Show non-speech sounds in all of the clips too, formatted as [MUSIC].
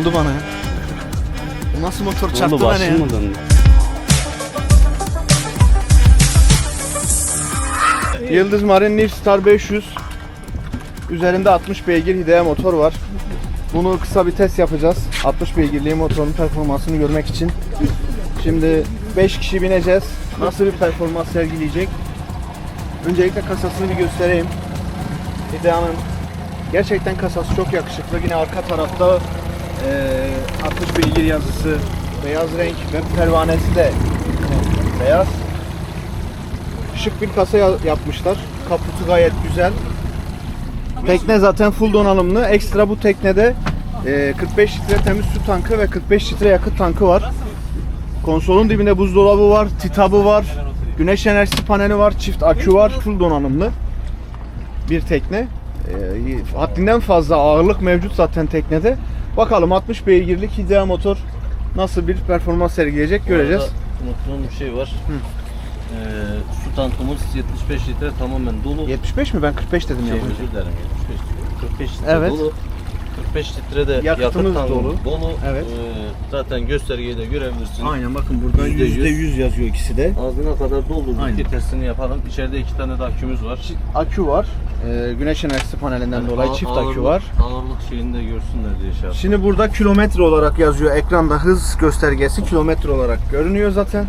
oldu bana ya? Bu nasıl motor çarptı Oldu bana ya? döndü? Yıldız Marine New Star 500 Üzerinde 60 beygir hideye motor var. Bunu kısa bir test yapacağız. 60 beygirliği motorun performansını görmek için. Şimdi 5 kişi bineceğiz. Nasıl bir performans sergileyecek? Öncelikle kasasını bir göstereyim. Hidea'nın gerçekten kasası çok yakışıklı. Yine arka tarafta eee 60 beygir yazısı, beyaz renk ve pervanesi de beyaz. Şık bir kasa ya- yapmışlar. Kaputu gayet güzel. Tekne zaten full donanımlı. Ekstra bu teknede e, 45 litre temiz su tankı ve 45 litre yakıt tankı var. Konsolun dibinde buzdolabı var, titabı var, güneş enerjisi paneli var, çift akü var, full donanımlı bir tekne. E, haddinden fazla ağırlık mevcut zaten teknede. Bakalım 60 beygirlik Hidea motor nasıl bir performans sergileyecek göreceğiz. Unuttuğum bir şey var. Ee, su tankımız 75 litre tamamen dolu. 75 mi? Ben 45 dedim Şey, ya. özür dilerim 75 litre. 45 litre Evet. dolu. 45 litre de Yakıtımız yakıt dolu. dolu. Evet. Ee, zaten göstergeyi de görebilirsin. Aynen bakın burada Yüzde yüz. %100 yazıyor ikisi de. Ağzına kadar doldurduk Aynen. ki testini yapalım. İçeride iki tane de akümüz var. Akü var. Ee, güneş enerjisi panelinden Yani dolayı ağ- çift ağırlık- akü var. Ağırlık şeyini de görsünler diye şey yaptım. Şimdi burada kilometre olarak yazıyor. Ekranda hız göstergesi kilometre olarak görünüyor zaten.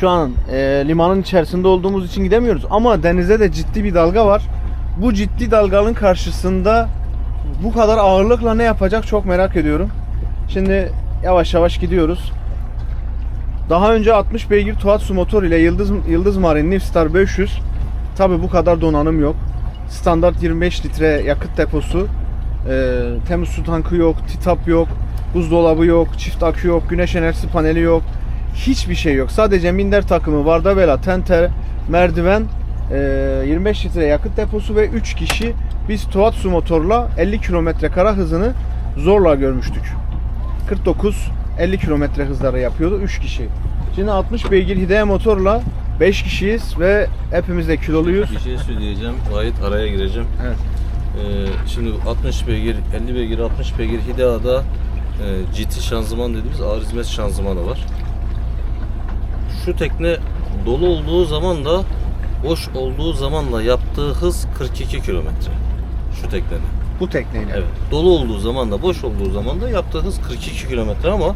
Şu an e, limanın içerisinde olduğumuz için gidemiyoruz ama denizde de ciddi bir dalga var. Bu ciddi dalganın karşısında bu kadar ağırlıkla ne yapacak çok merak ediyorum. Şimdi yavaş yavaş gidiyoruz. Daha önce 60 beygir Tohatsu motor ile Yıldız Yıldız Marine Nivstar 500 tabi bu kadar donanım yok. Standart 25 litre yakıt deposu. Ee, temiz su tankı yok, titap yok, buzdolabı yok, çift akü yok, güneş enerjisi paneli yok. Hiçbir şey yok. Sadece minder takımı, vardavela, tenter, merdiven, 25 litre yakıt deposu ve 3 kişi biz Tohatsu motorla 50 kilometre kara hızını zorla görmüştük. 49-50 kilometre hızları yapıyordu 3 kişi. Şimdi 60 beygir hideye motorla 5 kişiyiz ve hepimiz de kiloluyuz. Bir şey söyleyeceğim. Gayet araya gireceğim. Evet. Ee, şimdi 60 beygir, 50 beygir, 60 beygir Hidea'da e, GT şanzıman dediğimiz ağır hizmet şanzımanı var. Şu tekne dolu olduğu zaman da boş olduğu zamanla yaptığı hız 42 kilometre. Şu teknenin. Bu tekneyle. Evet. Dolu olduğu zaman da boş olduğu zaman da yaptığı hız 42 kilometre ama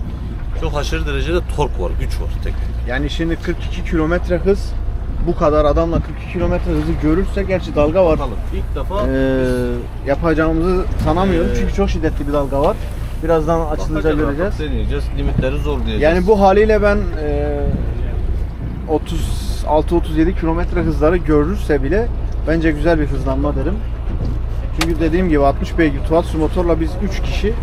çok aşırı derecede tork var, güç var teknede. Yani şimdi 42 kilometre hız bu kadar adamla 42 kilometre hızı görürse gerçi dalga var. Bakalım. İlk defa Ee, yapacağımızı sanamıyorum Ee, çünkü çok şiddetli bir dalga var. Birazdan açılınca göreceğiz. deneyeceğiz. Limitleri zor diyeceğiz. Yani bu haliyle ben e, 36-37 kilometre hızları görürse bile bence güzel bir hızlanma derim. Çünkü dediğim gibi 60 beygir Tuatsu motorla biz 3 kişi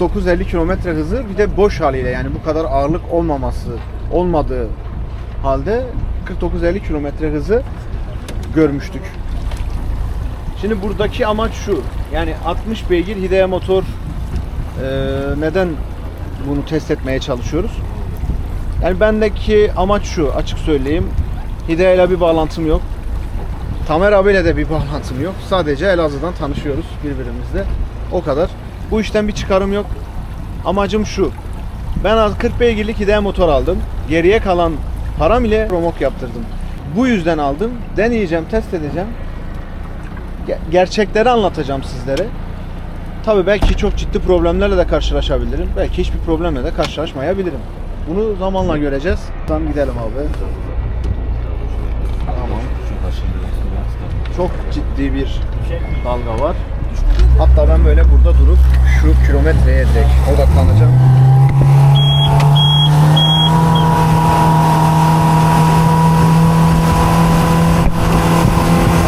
49-50 kilometre hızı bir de boş haliyle yani bu kadar ağırlık olmaması olmadığı halde 49-50 kilometre hızı görmüştük. Şimdi buradaki amaç şu. Yani 60 beygir hideye motor e, neden bunu test etmeye çalışıyoruz? Yani bendeki amaç şu açık söyleyeyim. Hideye ile bir bağlantım yok. Tamer abiyle de bir bağlantım yok. Sadece Elazığ'dan tanışıyoruz birbirimizle. O kadar. Bu işten bir çıkarım yok. Amacım şu. Ben az 40 beygirlik hideye motor aldım. Geriye kalan param ile romok yaptırdım. Bu yüzden aldım. Deneyeceğim, test edeceğim. Ge- Gerçekleri anlatacağım sizlere. Tabii belki çok ciddi problemlerle de karşılaşabilirim. Belki hiçbir problemle de karşılaşmayabilirim. Bunu zamanla göreceğiz. Tamam gidelim abi. Tamam. Çok ciddi bir dalga var. Hatta ben böyle burada durup şu kilometreye direkt odaklanacağım.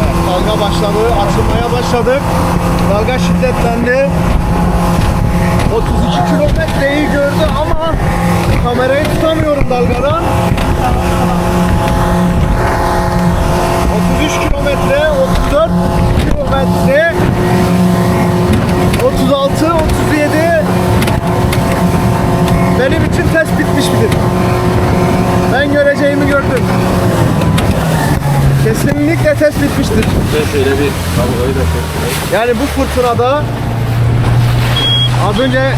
Evet, dalga başladı, açılmaya başladık. Dalga şiddetlendi. 32 kilometreyi gördü ama kamerayı tutamıyorum dalgadan. 33 kilometre, 34 kilometre, 36, 37 benim için test bitmiş midir? Ben göreceğimi gördüm. Kesinlikle test bitmiştir. Ben şöyle bir dalgayı da. Yani bu fırtınada az önce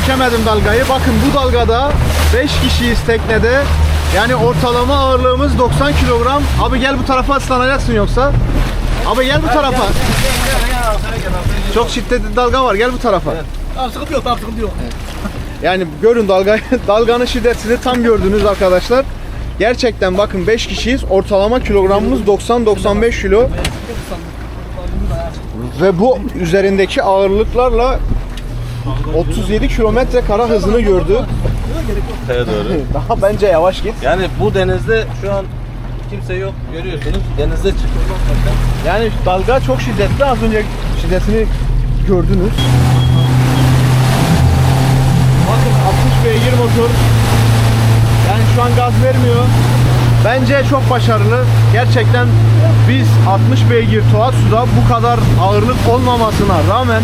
çekemedim dalgayı. Bakın bu dalgada 5 kişiyiz teknede. Yani ortalama ağırlığımız 90 kilogram. Abi gel bu tarafa ıslanacaksın yoksa. Abi gel bu tarafa. Çok şiddetli dalga var. Gel bu tarafa. Tamam sıkıntı yok tamam sıkıntı yok. Yani görün dalga [LAUGHS] dalganın şiddetini tam gördünüz arkadaşlar. Gerçekten bakın 5 kişiyiz. Ortalama kilogramımız 90-95 kilo. Ve bu üzerindeki ağırlıklarla 37 kilometre kara hızını gördü. Kaya doğru. [LAUGHS] Daha bence yavaş git. Yani bu denizde şu an kimse yok görüyorsunuz. Denizde çıkılmaz zaten. Yani dalga çok şiddetli. Az önce şiddetini gördünüz. Bakın 60 beygir motor. Yani şu an gaz vermiyor. Bence çok başarılı. Gerçekten biz 60 beygir Tohat suda bu kadar ağırlık olmamasına rağmen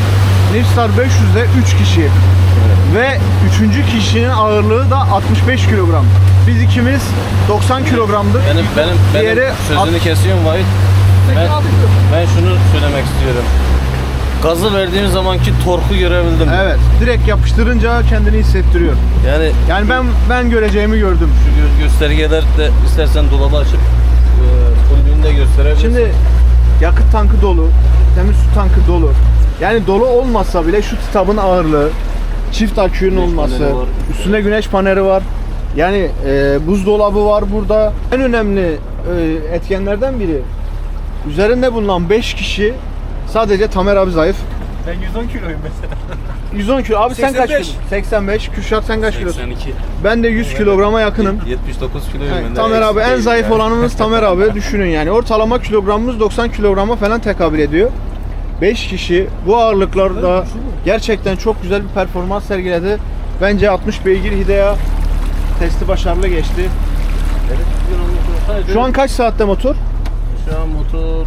Nifstar 500'de 3 kişi. Ve üçüncü kişinin ağırlığı da 65 kilogram. Biz ikimiz 90 kilogramdık. Benim benim benim Diğeri sözünü at- kesiyorum Vahit. Ben, ben şunu söylemek istiyorum. Gazı verdiğim zamanki torku görebildim. Evet, direkt yapıştırınca kendini hissettiriyor. Yani Yani ben ben göreceğimi gördüm. şu gö- göstergeler de istersen dolabı açıp e, fullünü de gösterebilirsin. Şimdi yakıt tankı dolu, temiz su tankı dolu. Yani dolu olmasa bile şu kitabın ağırlığı, çift akünün Güneş olması, üstüne güneş paneli var. Yani e, buzdolabı var burada. En önemli e, etkenlerden biri üzerinde bulunan 5 kişi sadece Tamer abi zayıf. Ben 110 kiloyum mesela. 110 kilo. Abi sen kaç 85. kilo? 85. Kürşat sen kaç kilosun? 82. Ben de 100 kilograma yakınım. 79 kiloyum Evet, ben de. Tamer abi en zayıf yani. olanımız Tamer abi düşünün yani ortalama kilogramımız 90 kilograma falan tekabül ediyor. 5 kişi bu ağırlıklarda gerçekten çok güzel bir performans sergiledi. Bence 60 beygir Hidea testi başarılı geçti. Şu an kaç saatte motor? şu an motor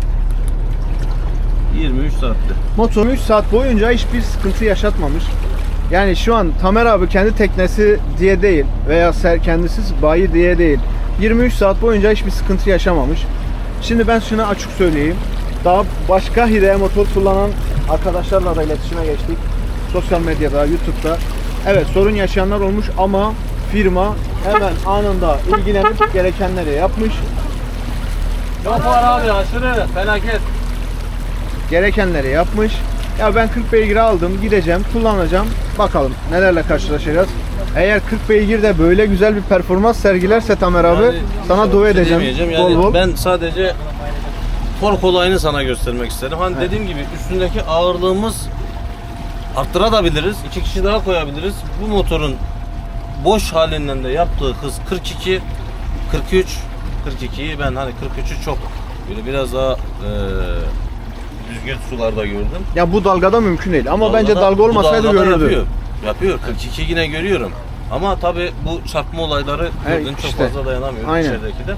23 saatte. Motor 3 saat boyunca hiçbir sıkıntı yaşatmamış. Yani şu an Tamer abi kendi teknesi diye değil veya ser- kendisi bayi diye değil. 23 saat boyunca hiçbir sıkıntı yaşamamış. Şimdi ben şunu açık söyleyeyim. Daha başka Hideye motor kullanan arkadaşlarla da iletişime geçtik. Sosyal medyada, YouTube'da. Evet sorun yaşayanlar olmuş ama firma hemen anında ilgilenip gerekenleri yapmış. Yok var abi aşırı felaket. gerekenleri yapmış. Ya ben 40 beygir aldım, gideceğim, kullanacağım. Bakalım nelerle karşılaşacağız. Eğer 40 beygir de böyle güzel bir performans sergilerse Tamer abi Yani sana dua şey edeceğim. demeyeceğim. Bol Yani bol. Ben sadece tork olayını sana göstermek isterim. Hani dediğim gibi üstündeki ağırlığımız arttırabiliriz. İki kişi daha koyabiliriz. Bu motorun boş halinden de yaptığı hız 42, 43, 42'yi ben hani 43'ü çok böyle biraz daha e, düzgün sularda gördüm. Ya bu dalgada mümkün değil ama Dalgada- bence dalga olmasaydı görürdü. Yapıyor. yapıyor. 42 yine görüyorum. Ama tabi bu çarpma olayları Evet, gördüğün çok işte. fazla dayanamıyor Aynen. içerideki de.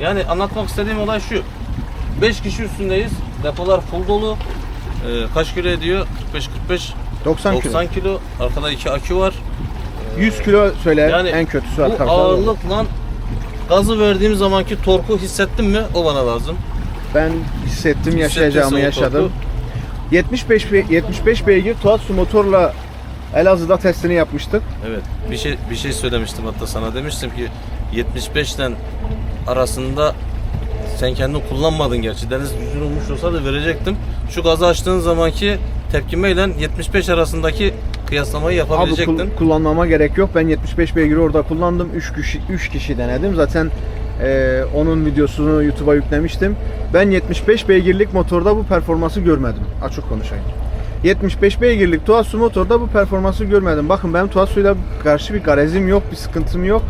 Yani anlatmak istediğim olay şu. 5 kişi üstündeyiz. Depolar full dolu. Ee, kaç kilo ediyor? 45 45 90 kilo. 90 kilo. Arkada iki akü var. 100 kilo söyle Yani en kötüsü Bu arkadaşlar. ağırlıkla gazı verdiğim zamanki torku hissettim mi? O bana lazım. Ben hissettim, yaşayacağımı o yaşadım. torku. 75 be- 75 beygir Tuatsu motorla Elazığ'da testini yapmıştık. Evet. Bir şey bir şey söylemiştim hatta sana demiştim ki 75'ten arasında sen kendin kullanmadın gerçi. Deniz düzgün olmuş olsa da verecektim. Şu gazı açtığın zamanki tepkimeyle 75 arasındaki kıyaslamayı Abi yapabilecektin. kul- kullanmama gerek yok. Ben 75 beygiri orada kullandım. 3 kişi 3 kişi denedim. Zaten e, onun videosunu YouTube'a yüklemiştim. Ben 75 beygirlik motorda bu performansı görmedim. Açık konuşayım. 75 beygirlik Tuatsu motorda bu performansı görmedim. Bakın benim Tuatsu'yla karşı bir garezim yok, bir sıkıntım yok.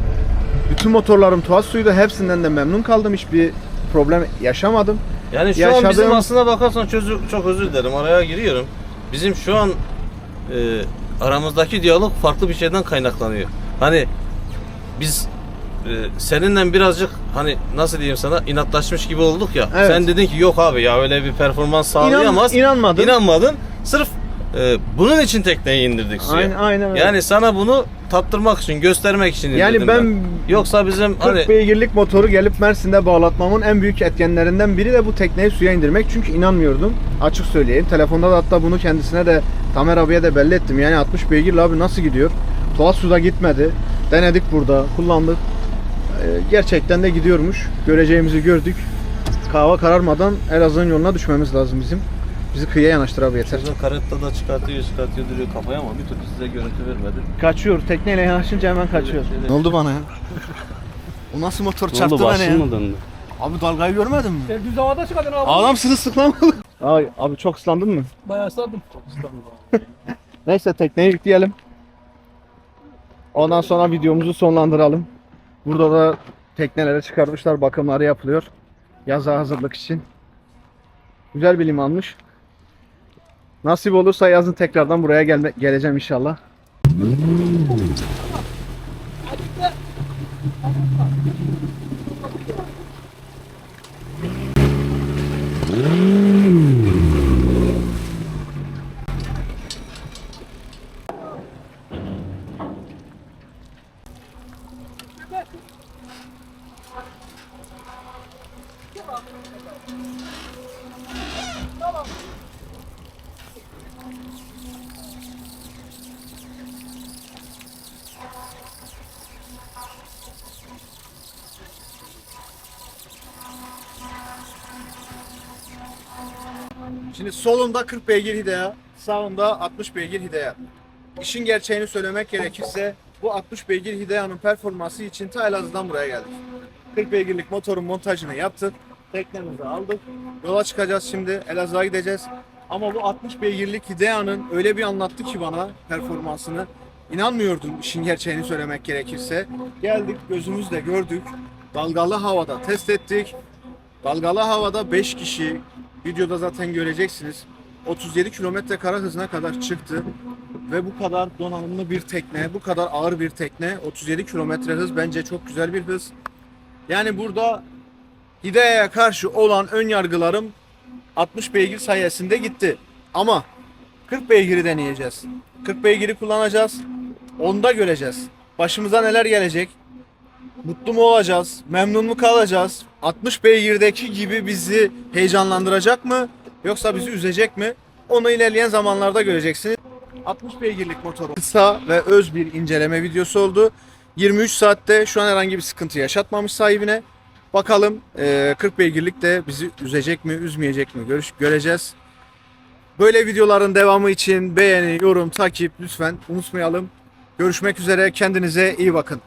Bütün motorlarım Tuatsu'ydu. Hepsinden de memnun kaldım. Hiçbir problem yaşamadım. Yani şu an bizim Yaşadığım- aslına bakarsan çözü, çok özür dilerim araya giriyorum. Bizim şu an e, aramızdaki diyalog farklı bir şeyden kaynaklanıyor. Hani biz e, seninle birazcık hani nasıl diyeyim sana inatlaşmış gibi olduk ya. Evet. Sen dedin ki yok abi ya öyle bir performans sağlayamaz. inanmadın. İnanmadın. Sırf e, bunun için tekneyi indirdik suya. Aynen, aynen öyle. Yani sana bunu tattırmak için, göstermek için Yani indirdim ben Yoksa bizim 40 hani beygirlik motoru gelip Mersin'de bağlatmamın en büyük etkenlerinden biri de bu tekneyi suya indirmek. Çünkü inanmıyordum. Açık söyleyeyim. Telefonda da hatta bunu kendisine de Tamer abiye de belli ettim. Yani 60 beygirli abi nasıl gidiyor? Tuhaf suda gitmedi. Denedik burada. Kullandık. Ee, gerçekten de gidiyormuş. Göreceğimizi gördük. Kahva kararmadan Elazığ'ın yoluna düşmemiz lazım bizim. Bizi kıyıya yanaştır abi yeter. Bizim karetta da çıkartıyor, çıkartıyor duruyor kafaya ama bir türlü size görüntü vermedi. Kaçıyor. Tekneyle yanaşınca hemen kaçıyor. Evet, evet. Ne oldu bana ya? O nasıl motor Ne oldu başın mı döndü? Abi dalgayı görmedin mi? Sen düz havada çıkardın abi. Adam sırılsıklamalı. Ay abi çok ıslandın mı? Bayağı sardım. Neyse tekneyi yükleyelim. Ondan sonra videomuzu sonlandıralım. Burada da teknelere çıkarmışlar. Bakımları yapılıyor. Yaza hazırlık için. Güzel bir limanmış. Nasip olursa yazın tekrardan buraya gelme, geleceğim inşallah. Şimdi solunda 40 beygir Hidea, sağında 60 beygir Hidea. İşin gerçeğini söylemek gerekirse bu 60 beygir Hidea'nın performansı için ta Elazığ'dan buraya geldik. 40 beygirlik motorun montajını yaptık. Teknemizi aldık. Yola çıkacağız şimdi. Elazığ'a gideceğiz. Ama bu 60 beygirlik Hidea'nın öyle bir anlattı ki bana performansını. İnanmıyordum işin gerçeğini söylemek gerekirse. Geldik gözümüzle gördük. Dalgalı havada test ettik. Dalgalı havada 5 kişi videoda zaten göreceksiniz. 37 kilometre kara hızına kadar çıktı ve bu kadar donanımlı bir tekne, bu kadar ağır bir tekne 37 kilometre hız bence çok güzel bir hız. Yani burada Hidea'ya karşı olan ön yargılarım 60 beygir sayesinde gitti. Ama 40 beygiri deneyeceğiz. 40 beygiri kullanacağız. Onda göreceğiz. Başımıza neler gelecek? Mutlu mu olacağız? Memnun mu kalacağız? 60 beygirdeki gibi bizi heyecanlandıracak mı? Yoksa bizi üzecek mi? Onu ilerleyen zamanlarda göreceksiniz. 60 beygirlik motoru kısa ve öz bir inceleme videosu oldu. 23 saatte şu an herhangi bir sıkıntı yaşatmamış sahibine. Bakalım eee, 40 beygirlik de bizi üzecek mi, üzmeyecek mi görüş, göreceğiz. Böyle videoların devamı için beğeni, yorum, takip lütfen unutmayalım. Görüşmek üzere. Kendinize iyi bakın.